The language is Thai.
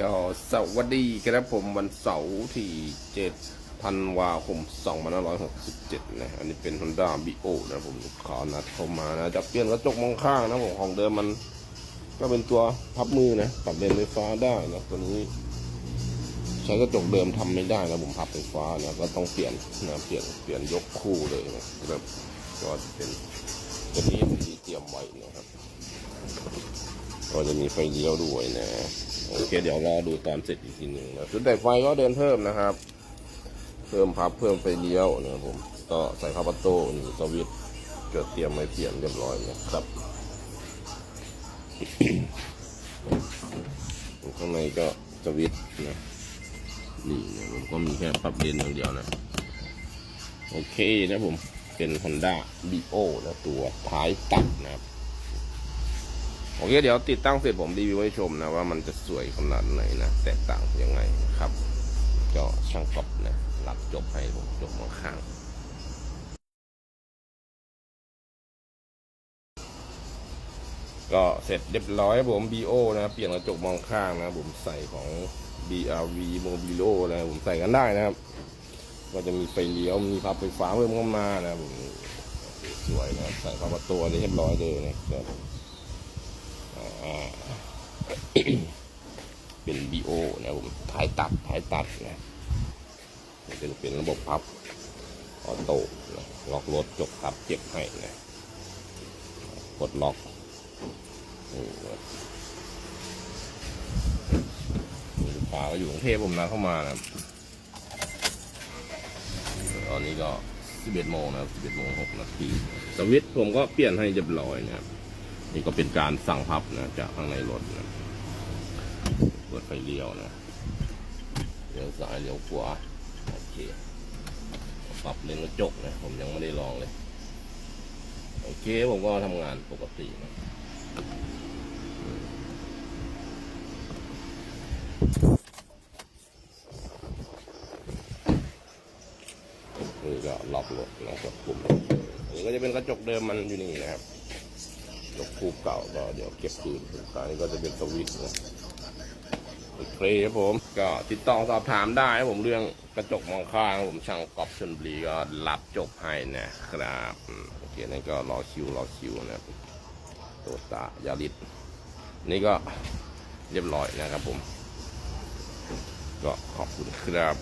ก็สวัสดีครับผมวันเสาร์ที่7ธันวาคม2567นะอันนี้เป็น Honda b o นะผมลูกค้านัดเข้ามานะจะเปลี่ยนกระจกมองข้างนะผมของเดิมมัน ก็เป็นตัวพับมือนะปรับเลนไฟฟ้าได้นะตัวนี้ ใช้กระจกเดิมทำไม่ได้นะผมพับไฟฟ้านะก็ต้องเปลี่ยนนะเปลี่ยนเปลี่ยนยกคู่เลยนะครับก็จะเป็นตัวนี้ที่เตรียมไว้นะครับ ก็จะมีไฟเลี้ยวด้วยนะ โอเค เดี๋ยวรอดูตอนเสร็จอีกทีหนึ่งนะชุดแต่ไฟก็เดินเพิ่มนะครับ เพิ่มพับเพิ่มไฟเลี้ยวนะครับผมก็ใส่คาปาโต้นี่สวิตช์เกิดเตรียมไว้เปลี่ยนเรียบร้อยนะครับข้างในก็สวิตช์นะนี่นะผมก็มีแค่ปรับเลนอย่างเดียวนะ โอเคนะผมเป็น Honda b o นะตัวท้ายตัดนะครับ โอเคเดี๋ยวติดตั้งเสร็จผมรีวิวให้ชมนะว่ามันจะสวยขนาดไหนนะแตกต่างยังไงครับ ก็ช่างกอบนะรับจบให้ผมจบมาข้างก็เสร็จเรียบร้อยครับผม BO นะเปลี่ยนกระจกมองข้างนะผมใส่ของ BRV Mobilo นะผมใส่กันได้นะครับ ก็จะมีไฟเลี้ยวมีพับไฟฟ้าเพิ่มเข้ามานะผมสวยนะใส่เข้าประตูอะไรเรียบร้อยเลยนะครับ เป็น BO นะผมท้ายตัดท้ายตัดนะเป็นเป็นระบบพับออโต้นะล็อกรถจบครับเก็บให้นะกดล็อกนี่นะนี่ลูกค้าก็อยู่กรุงเทพผมนะเข้ามานะตอนนี้ก็ 11โมงนะครับ11โมง6นาทีสวิตผมก็เปลี่ยนให้เรียบร้อยนะครับ นี่ก็เป็นการสั่งพับนะจากข้างในรถนะเปิดไฟเลี้ยวนะเลี้ยวซ้ายเลี้ยวขวาโอเคปรับเลนกระจกนะผมยังไม่ได้ลองเลย โอเคผมก็ทำงานปกตินะนี่ก็ล็อกรถนะครับปุ่มนี่ก็จะเป็นกระจกเดิมมันอยู่นี่นะครับ ยกคู่เก่าก็เดี๋ยวเก็บคืนสุดท้ายก็จะเป็นสวิตช์นะโอเคครับผมก็ติดต่อสอบถามได้ครับผมเรื่องกระจกมองข้างผมช่างกอบชนบุรีก็รับจบให้นะครับโอเคนั่นก็รอคิวรอคิวนะครับโตตายาริสนี่ก็เรียบร้อยนะครับผม ก็ขอบคุณครับ